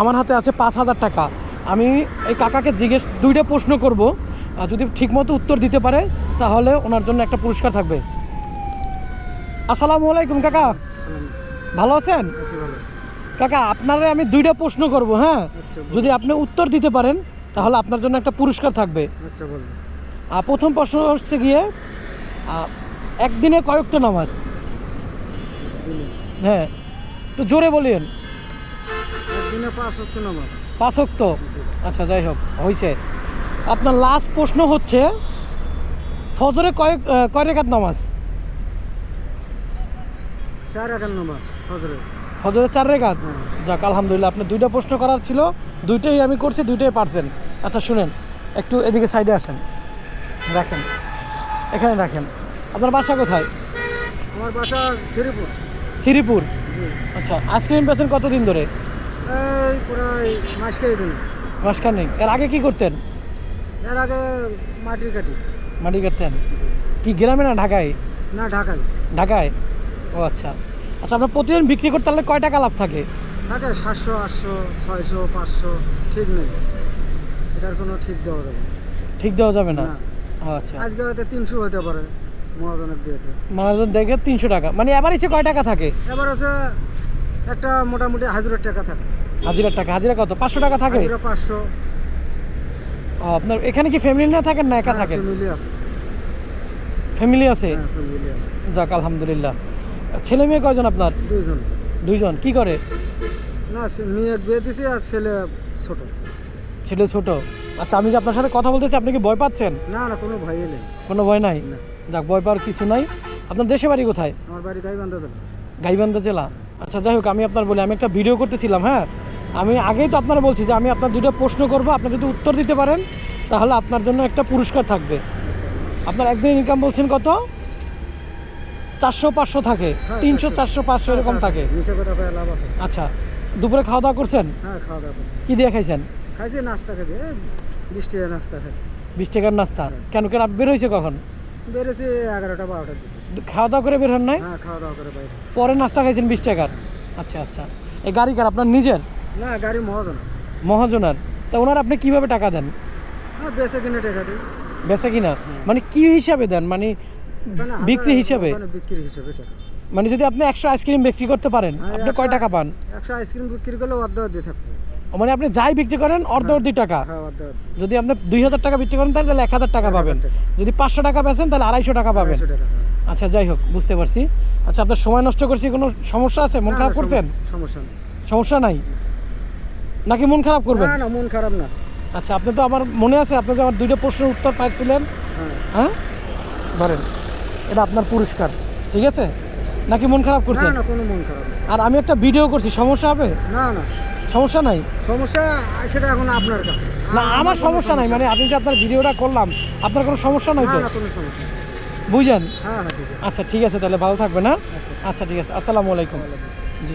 আমার হাতে আছে পাঁচ হাজার টাকা। আমি এই কাকাকে জিজ্ঞেস দুইটা প্রশ্ন করব। আর যদি ঠিকমতো উত্তর দিতে পারে তাহলে ওনার জন্য একটা পুরস্কার থাকবে। আসসালামু আলাইকুম কাকা। ভালো আছেন? কাকা আপনারে আমি দুইটা প্রশ্ন করব হ্যাঁ? আচ্ছা যদি আপনি উত্তর দিতে পারেন তাহলে আপনার জন্য একটা পুরস্কার থাকবে। আচ্ছা আর প্রথম প্রশ্ন হচ্ছে গিয়ে একদিনে কয়েকটা নামাজ? হ্যাঁ তো জোরে বলিয়েন। একদিনে পাঁচ হতো নামাজ। পাঁচ অক্ত আচ্ছা যাই হোক হয়েছে আপনার লাস্ট প্রশ্ন হচ্ছে ফজরে কয়েক কয় রেখাত নামাজ? চার নামাজ ফজরে। চার রেখাত? হ্যাঁ। যাক আলহামদুলিল্লাহ আপনার দুইটা প্রশ্ন করার ছিল। দুইটাই আমি করছি দুইটাই পারছেন। আচ্ছা শুনেন একটু এদিকে সাইডে আসেন। রাখেন। এখানে রাখেন। আপনার বাসা কোথায়? আমার বাসা শ্রীপুর। শ্রীপুর? আচ্ছা আইসক্রিম পেয়েছেন কতদিন ধরে? এই প্রায় মাস কেজি দিন মাসখান নেই এর আগে কি করতেন? এর আগে মাটির কাঠি। মাটি কাটতেন। কি গ্রামে না ঢাকায়? না ঢাকায়। ঢাকায়? ও আচ্ছা। আচ্ছা আপনার প্রতিদিন বিক্রি করতে হলে কয় টাকা লাভ থাকে? থাকে সাতশো আটশো ছয়শো পাঁচশো ঠিক নেই। এটার কোনো ঠিক দেওয়া যাবে না। ঠিক দেওয়া যাবে না? আচ্ছা। আজকে হয়তো তিনশো হতে পারে। মহাজনের দিয়েছে মানুষজন দেখে তিনশো টাকা। মানে এভারেজে কয় টাকা থাকে? এবার আছে একটা মোটামুটি হাজারের টাকা থাকে। হাজিরার টাকা হাজিরা কত? পাঁচশো টাকা থাকে? হাজিরা পাঁচশো। আপনার এখানে কি ফ্যামিলি না থাকেন না একা থাকেন? ফ্যামিলি আছে। ফ্যামিলি আছে? হ্যাঁ ফ্যামিলি আছে। যাক আলহামদুলিল্লাহ। ছেলে মেয়ে কয়জন আপনার? দুইজন। দুইজন। কি করে? না মেয়ে বিয়ে দিছে আর ছেলে ছোট। ছেলে ছোট। আচ্ছা আমি যে আপনার সাথে কথা বলতেছি আপনি কি ভয় পাচ্ছেন? না না কোনো ভাই নেই। কোনো ভয় নাই? যাক ভয় পাওয়ার কিছু নাই। আপনার দেশে বাড়ি কোথায়? আমার বাড়ি গাই জেলা। গাইবান্ধা জেলা। আচ্ছা যাই হোক আমি আপনার বলি আমি একটা ভিডিও করতেছিলাম হ্যাঁ? আমি আগেই তো আপনারা বলছি যে আমি আপনার দুটো প্রশ্ন করব আপনি যদি উত্তর দিতে পারেন তাহলে আপনার জন্য একটা পুরস্কার থাকবে। আপনার একদিন ইনকাম বলছেন কত? চারশো পাঁচশো থাকে হ্যাঁ, তিনশো চারশো পাঁচশো এরকম থাকে। কথা কয়ে লাভ আছে। আচ্ছা দুপুরে খাওয়া দাওয়া করছেন? হ্যাঁ কি দিয়ে খাইছেন? খাইছি নাস্তা খাইছি বিশ টাকা নাস্তা খাইছি। বিশ টাকার নাস্তা। কেন কেন বের হয়েছে কখন? বেড়েছি এগারোটা বারোটার দিকে। খাওয়া দাওয়া করে বের হন নাই? হ্যাঁ খাওয়া দাওয়া করে বাইরে। পরে নাস্তা খাইছেন বিশ টাকার? আচ্ছা আচ্ছা। এই গাড়ি কার? আপনার নিজের? না গাড়ি মহাজন মহাজনার। তা ওনার আপনি কীভাবে টাকা দেন? হ্যাঁ বেঁচে কিনে টাকা দিই। বেচা কিনা? মানে কি হিসাবে দেন? মানে বিক্রি হিসাবে? বিক্রি হিসাবে টাকা। মানে যদি আপনি একশো আইসক্রিম বিক্রি করতে পারেন হ্যাঁ, আপনি কয় টাকা পান? একশো আইসক্রিম বিক্রি করলে অর্ধ অর্ধ থাকবে। মানে আপনি যাই বিক্রি করেন অর্ধ অর্ধি টাকা। হ্যাঁ যদি আপনি দুই হাজার টাকা বিক্রি করেন তাহলে এক হাজার টাকা পাবেন। যদি পাঁচশো টাকা বেচেন তাহলে আড়াইশো টাকা পাবেন। হ্যাঁ। আচ্ছা যাই হোক বুঝতে পারছি। আচ্ছা আপনার সময় নষ্ট করছি কোনো সমস্যা আছে? মন খারাপ করছেন? সমস্যা নেই। সমস্যা নাই? নাকি মন খারাপ করবেন? না মন খারাপ না। আচ্ছা আপনি তো আমার মনে আছে আপনি যে আমার দুইটা প্রশ্নের উত্তর পাইছিলেন। হ্যাঁ। হ্যাঁ? ধরেন এটা আপনার পুরস্কার ঠিক আছে? নাকি মন খারাপ করছেন? না কোনো মন খারাপ আর আমি একটা ভিডিও করছি সমস্যা হবে? না না। সমস্যা নাই? সমস্যা সেটা এখন আপনার কাছে। না আমার সমস্যা নাই মানে আপনি যে আপনার ভিডিওটা করলাম আপনার কোনো সমস্যা নাই তো? বুঝলেন কোনো সমস্যা হ্যাঁ হ্যাঁ আচ্ছা ঠিক আছে তাহলে ভালো থাকবে না আচ্ছা। ঠিক আছে আসসালামু আলাইকুম।